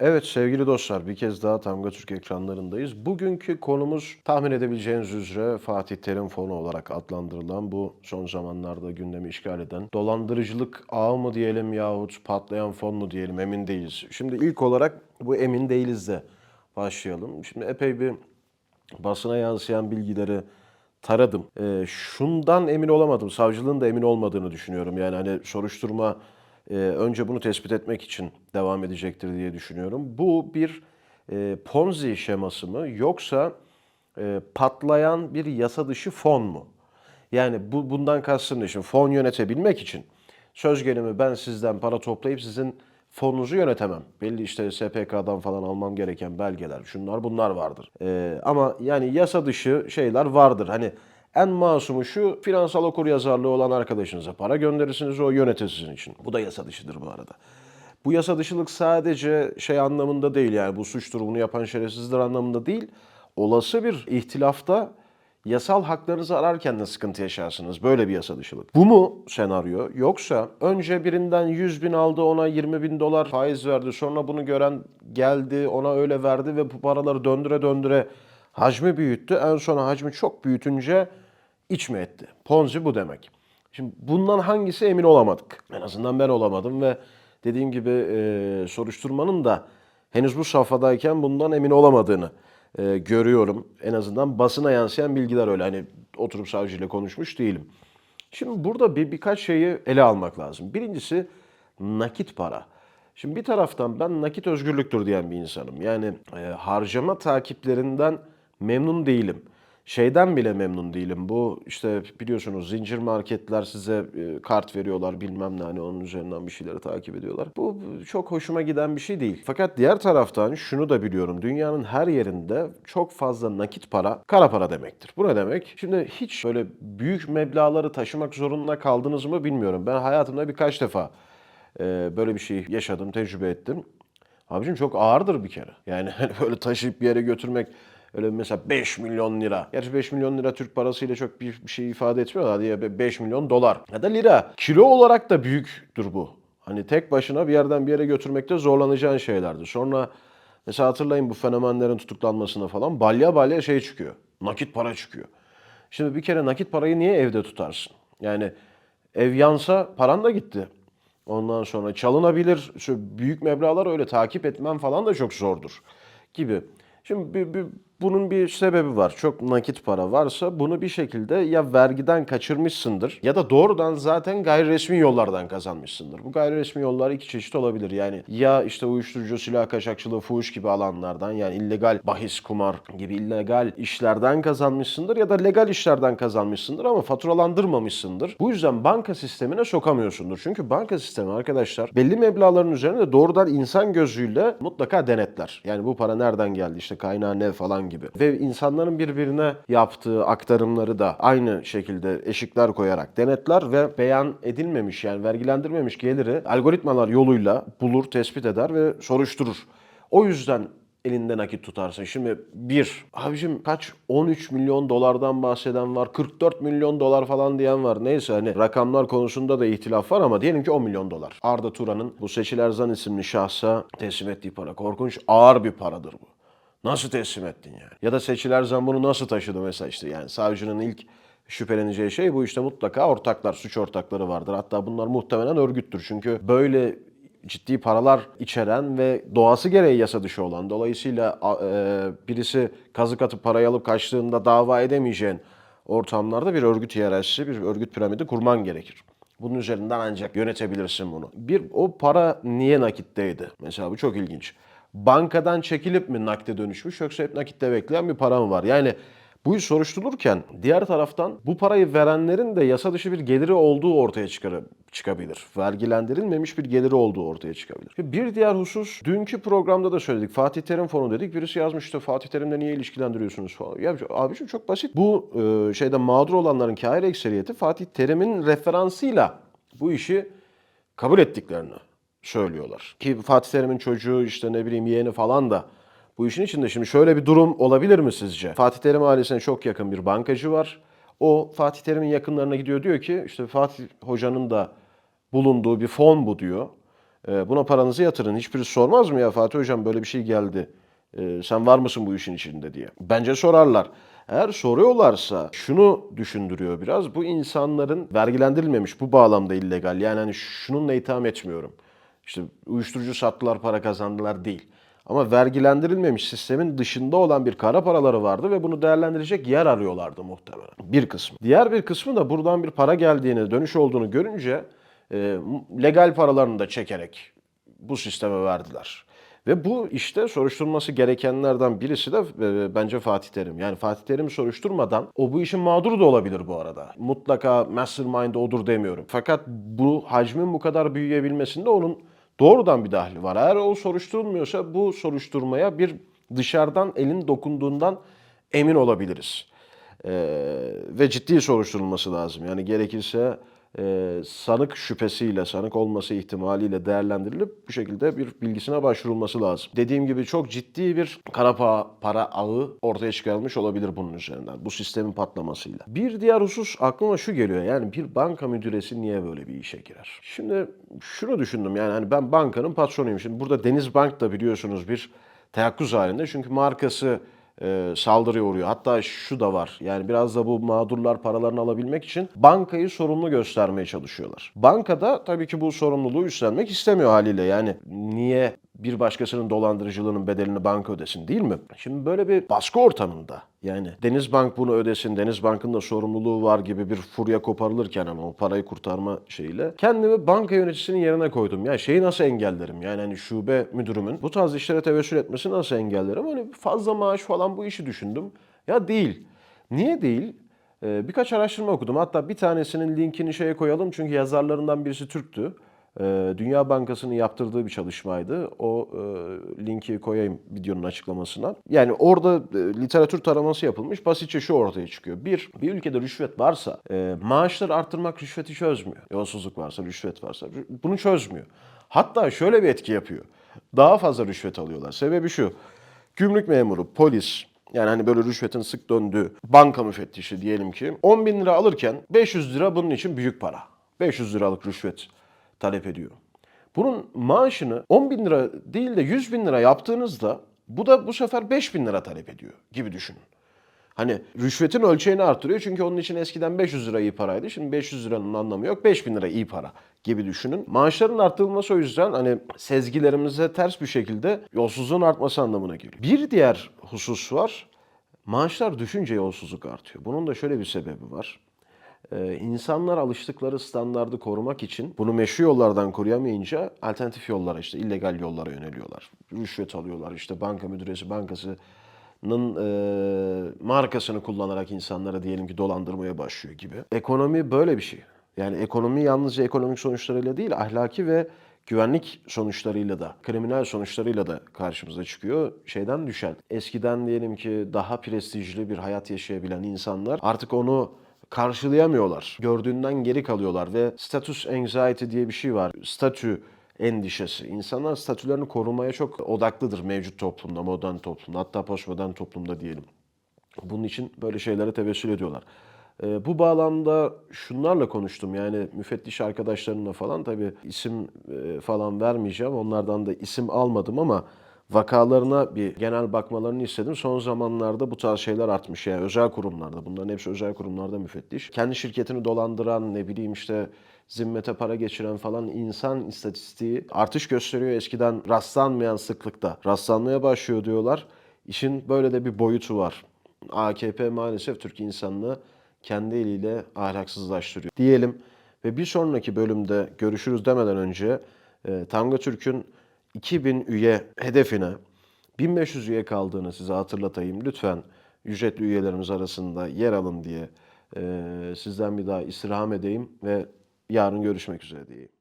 Evet sevgili dostlar bir kez daha Tamga Türk ekranlarındayız. Bugünkü konumuz tahmin edebileceğiniz üzere Fatih Terim fonu olarak adlandırılan bu son zamanlarda gündemi işgal eden dolandırıcılık ağı mı diyelim yahut patlayan fon mu diyelim emin değiliz. Şimdi ilk olarak bu emin değiliz de başlayalım. Şimdi epey bir basına yansıyan bilgileri taradım. Ee, şundan emin olamadım. Savcılığın da emin olmadığını düşünüyorum. Yani hani soruşturma e, önce bunu tespit etmek için devam edecektir diye düşünüyorum. Bu bir e, Ponzi şeması mı yoksa e, patlayan bir yasa dışı fon mu? Yani bu bundan kastım ne? Şimdi fon yönetebilmek için söz gelimi ben sizden para toplayıp sizin fonunuzu yönetemem. Belli işte SPK'dan falan almam gereken belgeler, şunlar bunlar vardır. Ee, ama yani yasa dışı şeyler vardır. Hani en masumu şu finansal okuryazarlığı olan arkadaşınıza para gönderirsiniz o yönetir sizin için. Bu da yasa dışıdır bu arada. Bu yasa dışılık sadece şey anlamında değil yani bu suç durumunu yapan şerefsizler anlamında değil. Olası bir ihtilafta yasal haklarınızı ararken de sıkıntı yaşarsınız. Böyle bir yasa dışılık. Bu mu senaryo? Yoksa önce birinden 100 bin aldı ona 20 bin dolar faiz verdi. Sonra bunu gören geldi ona öyle verdi ve bu paraları döndüre döndüre hacmi büyüttü. En sona hacmi çok büyütünce iç mi etti? Ponzi bu demek. Şimdi bundan hangisi emin olamadık. En azından ben olamadım ve dediğim gibi e, soruşturmanın da henüz bu safhadayken bundan emin olamadığını e, görüyorum. En azından basına yansıyan bilgiler öyle. Hani oturup savcıyla konuşmuş değilim. Şimdi burada bir birkaç şeyi ele almak lazım. Birincisi nakit para. Şimdi bir taraftan ben nakit özgürlüktür diyen bir insanım. Yani e, harcama takiplerinden memnun değilim. Şeyden bile memnun değilim. Bu işte biliyorsunuz zincir marketler size e, kart veriyorlar bilmem ne hani onun üzerinden bir şeyleri takip ediyorlar. Bu çok hoşuma giden bir şey değil. Fakat diğer taraftan şunu da biliyorum. Dünyanın her yerinde çok fazla nakit para kara para demektir. Bu ne demek? Şimdi hiç böyle büyük meblağları taşımak zorunda kaldınız mı bilmiyorum. Ben hayatımda birkaç defa e, böyle bir şey yaşadım, tecrübe ettim. Abicim çok ağırdır bir kere. Yani hani böyle taşıyıp bir yere götürmek öyle mesela 5 milyon lira. Gerçi 5 milyon lira Türk parasıyla çok bir, bir şey ifade etmiyorlar diye 5 milyon dolar. Ya da lira. Kilo olarak da büyüktür bu. Hani tek başına bir yerden bir yere götürmekte zorlanacağın şeylerdi. Sonra mesela hatırlayın bu fenomenlerin tutuklanmasına falan balya balya şey çıkıyor. Nakit para çıkıyor. Şimdi bir kere nakit parayı niye evde tutarsın? Yani ev yansa paran da gitti. Ondan sonra çalınabilir. Şu büyük meblağlar öyle takip etmem falan da çok zordur gibi. Şimdi bir, bir- bunun bir sebebi var. Çok nakit para varsa bunu bir şekilde ya vergiden kaçırmışsındır ya da doğrudan zaten gayri resmi yollardan kazanmışsındır. Bu gayri resmi yollar iki çeşit olabilir. Yani ya işte uyuşturucu, silah kaçakçılığı, fuhuş gibi alanlardan yani illegal bahis, kumar gibi illegal işlerden kazanmışsındır ya da legal işlerden kazanmışsındır ama faturalandırmamışsındır. Bu yüzden banka sistemine sokamıyorsundur. Çünkü banka sistemi arkadaşlar belli meblağların üzerinde doğrudan insan gözüyle mutlaka denetler. Yani bu para nereden geldi işte kaynağı ne falan gibi. Ve insanların birbirine yaptığı aktarımları da aynı şekilde eşikler koyarak denetler ve beyan edilmemiş yani vergilendirmemiş geliri algoritmalar yoluyla bulur, tespit eder ve soruşturur. O yüzden elinde nakit tutarsın. Şimdi bir, abicim kaç 13 milyon dolardan bahseden var, 44 milyon dolar falan diyen var. Neyse hani rakamlar konusunda da ihtilaf var ama diyelim ki 10 milyon dolar. Arda Turan'ın bu Seçil Erzan isimli şahsa teslim ettiği para. Korkunç ağır bir paradır bu. Nasıl teslim ettin yani? Ya da Seçil Erzan bunu nasıl taşıdı mesela işte yani savcının ilk şüpheleneceği şey bu işte mutlaka ortaklar, suç ortakları vardır. Hatta bunlar muhtemelen örgüttür. Çünkü böyle ciddi paralar içeren ve doğası gereği yasa dışı olan dolayısıyla e, birisi kazık atıp parayı alıp kaçtığında dava edemeyeceğin ortamlarda bir örgüt hiyerarşisi, bir örgüt piramidi kurman gerekir. Bunun üzerinden ancak yönetebilirsin bunu. Bir, o para niye nakitteydi? Mesela bu çok ilginç. Bankadan çekilip mi nakde dönüşmüş yoksa hep nakitte bekleyen bir para mı var? Yani bu iş soruşturulurken diğer taraftan bu parayı verenlerin de yasa dışı bir geliri olduğu ortaya çıkar, çıkabilir. Vergilendirilmemiş bir geliri olduğu ortaya çıkabilir. Bir diğer husus dünkü programda da söyledik. Fatih Terim fonu dedik. Birisi yazmıştı Fatih Terim'le niye ilişkilendiriyorsunuz falan. Ya abiciğim çok basit. Bu e, şeyde mağdur olanların kâr ekseriyeti Fatih Terim'in referansıyla bu işi kabul ettiklerini söylüyorlar. Ki Fatih Terim'in çocuğu işte ne bileyim yeğeni falan da bu işin içinde. Şimdi şöyle bir durum olabilir mi sizce? Fatih Terim ailesine çok yakın bir bankacı var. O Fatih Terim'in yakınlarına gidiyor diyor ki işte Fatih Hoca'nın da bulunduğu bir fon bu diyor. E, buna paranızı yatırın. Hiçbiri sormaz mı ya Fatih Hocam böyle bir şey geldi. E, sen var mısın bu işin içinde diye. Bence sorarlar. Eğer soruyorlarsa şunu düşündürüyor biraz. Bu insanların vergilendirilmemiş bu bağlamda illegal. Yani hani şununla itham etmiyorum. İşte uyuşturucu sattılar para kazandılar değil. Ama vergilendirilmemiş sistemin dışında olan bir kara paraları vardı ve bunu değerlendirecek yer arıyorlardı muhtemelen. Bir kısmı. Diğer bir kısmı da buradan bir para geldiğini, dönüş olduğunu görünce e, legal paralarını da çekerek bu sisteme verdiler. Ve bu işte soruşturulması gerekenlerden birisi de e, bence Fatih Terim. Yani Fatih Terim soruşturmadan o bu işin mağduru da olabilir bu arada. Mutlaka mastermind odur demiyorum. Fakat bu hacmin bu kadar büyüyebilmesinde onun doğrudan bir dahli var. Eğer o soruşturulmuyorsa bu soruşturmaya bir dışarıdan elin dokunduğundan emin olabiliriz. Ee, ve ciddi soruşturulması lazım. Yani gerekirse e, sanık şüphesiyle, sanık olması ihtimaliyle değerlendirilip bu şekilde bir bilgisine başvurulması lazım. Dediğim gibi çok ciddi bir kara pa- para ağı ortaya çıkarılmış olabilir bunun üzerinden. Bu sistemin patlamasıyla. Bir diğer husus aklıma şu geliyor. Yani bir banka müdüresi niye böyle bir işe girer? Şimdi şunu düşündüm yani hani ben bankanın patronuyum. Şimdi burada Deniz Bank da biliyorsunuz bir teyakkuz halinde. Çünkü markası e, saldırıya uğruyor. Hatta şu da var. Yani biraz da bu mağdurlar paralarını alabilmek için bankayı sorumlu göstermeye çalışıyorlar. Bankada tabii ki bu sorumluluğu üstlenmek istemiyor haliyle. Yani niye bir başkasının dolandırıcılığının bedelini banka ödesin değil mi? Şimdi böyle bir baskı ortamında yani Denizbank bunu ödesin, Denizbank'ın da sorumluluğu var gibi bir furya koparılırken ama o parayı kurtarma şeyiyle kendimi banka yöneticisinin yerine koydum. Ya şeyi nasıl engellerim? Yani hani şube müdürümün bu tarz işlere tevessül etmesini nasıl engellerim? Hani fazla maaş falan bu işi düşündüm. Ya değil. Niye değil? Ee, birkaç araştırma okudum. Hatta bir tanesinin linkini şeye koyalım çünkü yazarlarından birisi Türktü. Ee, Dünya Bankası'nın yaptırdığı bir çalışmaydı. O e, linki koyayım videonun açıklamasına. Yani orada e, literatür taraması yapılmış. Basitçe şu ortaya çıkıyor. Bir, bir ülkede rüşvet varsa e, maaşları arttırmak rüşveti çözmüyor. Yolsuzluk varsa, rüşvet varsa bunu çözmüyor. Hatta şöyle bir etki yapıyor. Daha fazla rüşvet alıyorlar. Sebebi şu. Gümrük memuru, polis, yani hani böyle rüşvetin sık döndüğü banka müfettişi diyelim ki 10 bin lira alırken 500 lira bunun için büyük para. 500 liralık rüşvet talep ediyor. Bunun maaşını 10 bin lira değil de 100 bin lira yaptığınızda bu da bu sefer 5 bin lira talep ediyor gibi düşünün. Hani rüşvetin ölçeğini artırıyor çünkü onun için eskiden 500 lira iyi paraydı. Şimdi 500 liranın anlamı yok. 5000 lira iyi para gibi düşünün. Maaşların arttırılması o yüzden hani sezgilerimize ters bir şekilde yolsuzluğun artması anlamına geliyor. Bir diğer husus var. Maaşlar düşünce yolsuzluk artıyor. Bunun da şöyle bir sebebi var. Ee, insanlar alıştıkları standardı korumak için bunu meşru yollardan koruyamayınca alternatif yollara işte illegal yollara yöneliyorlar. Rüşvet alıyorlar işte banka müdüresi bankasının e, markasını kullanarak insanlara diyelim ki dolandırmaya başlıyor gibi. Ekonomi böyle bir şey. Yani ekonomi yalnızca ekonomik sonuçlarıyla değil ahlaki ve güvenlik sonuçlarıyla da, kriminal sonuçlarıyla da karşımıza çıkıyor. Şeyden düşen, eskiden diyelim ki daha prestijli bir hayat yaşayabilen insanlar artık onu karşılayamıyorlar. Gördüğünden geri kalıyorlar ve status anxiety diye bir şey var. Statü endişesi. İnsanlar statülerini korumaya çok odaklıdır mevcut toplumda, modern toplumda, hatta postmodern toplumda diyelim. Bunun için böyle şeylere tevessül ediyorlar. Ee, bu bağlamda şunlarla konuştum yani müfettiş arkadaşlarımla falan tabii isim e, falan vermeyeceğim. Onlardan da isim almadım ama vakalarına bir genel bakmalarını istedim. Son zamanlarda bu tarz şeyler artmış yani özel kurumlarda. Bunların hepsi özel kurumlarda müfettiş. Kendi şirketini dolandıran ne bileyim işte zimmete para geçiren falan insan istatistiği artış gösteriyor. Eskiden rastlanmayan sıklıkta rastlanmaya başlıyor diyorlar. İşin böyle de bir boyutu var. AKP maalesef Türk insanını kendi eliyle ahlaksızlaştırıyor. Diyelim ve bir sonraki bölümde görüşürüz demeden önce e, Tanga Türk'ün 2000 üye hedefine 1500 üye kaldığını size hatırlatayım. Lütfen ücretli üyelerimiz arasında yer alın diye sizden bir daha istirham edeyim ve yarın görüşmek üzere diyeyim.